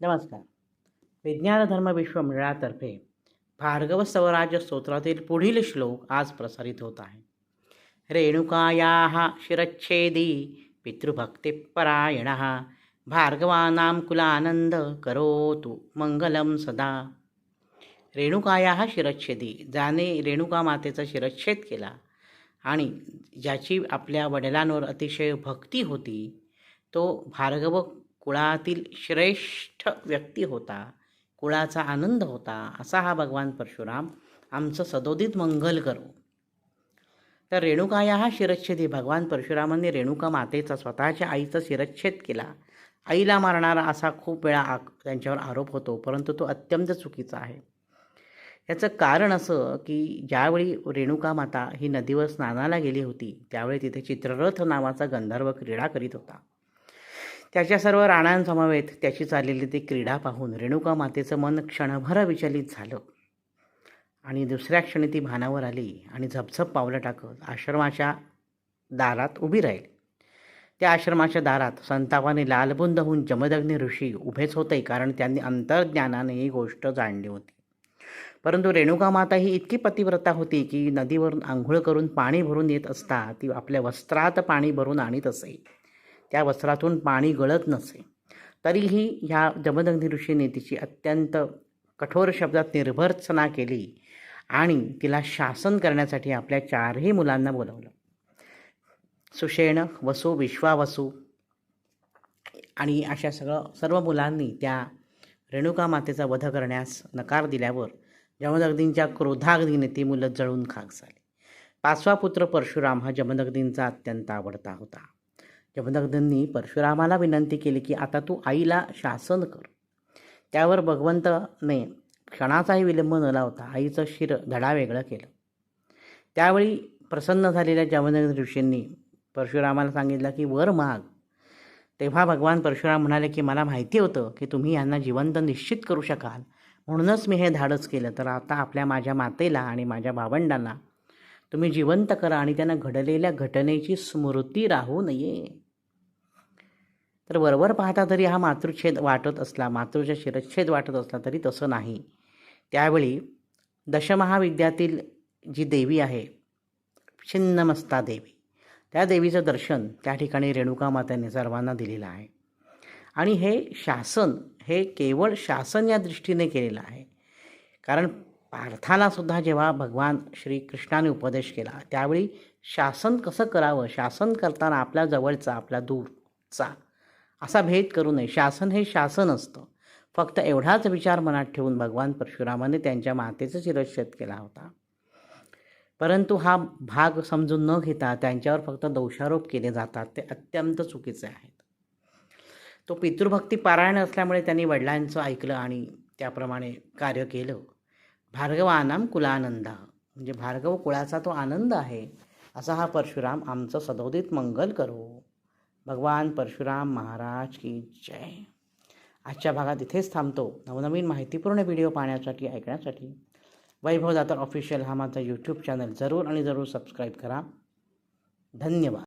नमस्कार. विज्ञान धर्म विश्व मंडळातर्फे भार्गव स्वराज स्तोत्रातील पुढील श्लोक आज प्रसारित होत आहे. रेणुकाया शिरच्छेदी पितृभक्तिपरायण भार्गवानां कुलानंद करोतु मंगलम सदा. रेणुकाया शिरच्छेदी ज्याने रेणुका मातेचा शिरच्छेद केला आणि ज्याची आपल्या वडिलांवर अतिशय भक्ती होती तो भार्गव कुळातील श्रेष्ठ व्यक्ती होता कुळाचा आनंद होता असा हा भगवान परशुराम आमचं सदोदित मंगल करू. तर रेणुका या हा शिरच्छेदी. भगवान परशुरामांनी रेणुका मातेचा स्वतःच्या आईचा शिरच्छेद केला. आईला मारणारा असा खूप वेळा आ त्यांच्यावर आरोप होतो परंतु तो अत्यंत चुकीचा आहे. याचं कारण असं की ज्यावेळी रेणुका माता ही नदीवर स्नानाला गेली होती त्यावेळी तिथे चित्ररथ नावाचा गंधर्व क्रीडा करीत होता. त्याच्या सर्व राणांसमवेत त्याची चाललेली ती क्रीडा पाहून रेणुका मातेचं मन क्षणभर विचलित झालं. आणि दुसऱ्या क्षणी ती भानावर आली आणि झपझप पावलं टाकत आश्रमाच्या दारात उभी राहील. त्या आश्रमाच्या दारात संतापाने लालबुंद होऊन जमदग्नी ऋषी उभेच होते कारण त्यांनी अंतर्ज्ञानाने ही गोष्ट जाणली होती. परंतु रेणुका माता ही इतकी पतिव्रता होती की नदीवरून आंघोळ करून पाणी भरून येत असता ती आपल्या वस्त्रात पाणी भरून आणीत असे. त्या वस्त्रातून पाणी गळत नसे. तरीही ह्या जमदग्नी ऋषीने तिची अत्यंत कठोर शब्दात निर्भर्सना केली आणि तिला शासन करण्यासाठी आपल्या चारही मुलांना बोलवलं. सुषेण वसू विश्वावसू आणि अशा सगळं सर्व मुलांनी त्या रेणुका मातेचा वध करण्यास नकार दिल्यावर जमदग्नींच्या क्रोधाग्नीने ती मुलं जळून खाक झाली. पाचवा पुत्र परशुराम हा जमदग्नींचा अत्यंत आवडता होता. जमदग्नींनी परशुरामाला विनंती केली की आता तू आईला शासन कर. त्यावर भगवंतने क्षणाचाही विलंब न लावता आईचं शिर धडा वेगळं केलं. त्यावेळी प्रसन्न झालेल्या जमदग्न ऋषींनी परशुरामाला सांगितलं की वर माग. तेव्हा भगवान परशुराम म्हणाले की मला माहिती होतं की तुम्ही यांना जिवंत निश्चित करू शकाल. म्हणूनच मी हे धाडस केलं. तर आता आपल्या माझ्या मातेला आणि माझ्या भावंडांना तुम्ही जिवंत करा आणि त्यांना घडलेल्या घटनेची स्मृती राहू नये. तर वरवर पाहता तरी हा मातृच्छेद वाटत असला मातृचा शिरच्छेद वाटत असला तरी तसं नाही. त्यावेळी दशमहाविद्यातील जी देवी आहे छिन्नमस्ता देवी त्या देवीचं दर्शन त्या ठिकाणी रेणुका मात्याने सर्वांना दिलेलं आहे. आणि हे शासन हे केवळ शासन या दृष्टीने केलेलं आहे. कारण पार्थालासुद्धा जेव्हा भगवान श्रीकृष्णाने उपदेश केला त्यावेळी शासन कसं करावं? शासन करताना आपल्या जवळचा आपल्या दूरचा असा भेद करू नये. शासन हे शासन असतं. फक्त एवढाच विचार मनात ठेवून भगवान परशुरामाने त्यांच्या मातेचा शिरच्छेद केला होता. परंतु हा भाग समजून न घेता त्यांच्यावर फक्त दोषारोप केले जातात. ते अत्यंत चुकीचे आहेत. तो पितृभक्ती पारायण असल्यामुळे त्यांनी वडिलांचं ऐकलं आणि त्याप्रमाणे कार्य केलं. भार्गव आनाम कुलानंद. म्हणजे भार्गव कुळाचा तो आनंद आहे. असा हा परशुराम आमचं सदोदित मंगल करो. भगवान परशुराम महाराज की जय. आजच्या भागात इथेच थांबतो. नवनवीन माहितीपूर्ण व्हिडिओ पाहण्यासाठी ऐकण्यासाठी वैभव दातर ऑफिशियल हा माझा यूट्यूब चॅनल जरूर आणि जरूर सबस्क्राईब करा. धन्यवाद.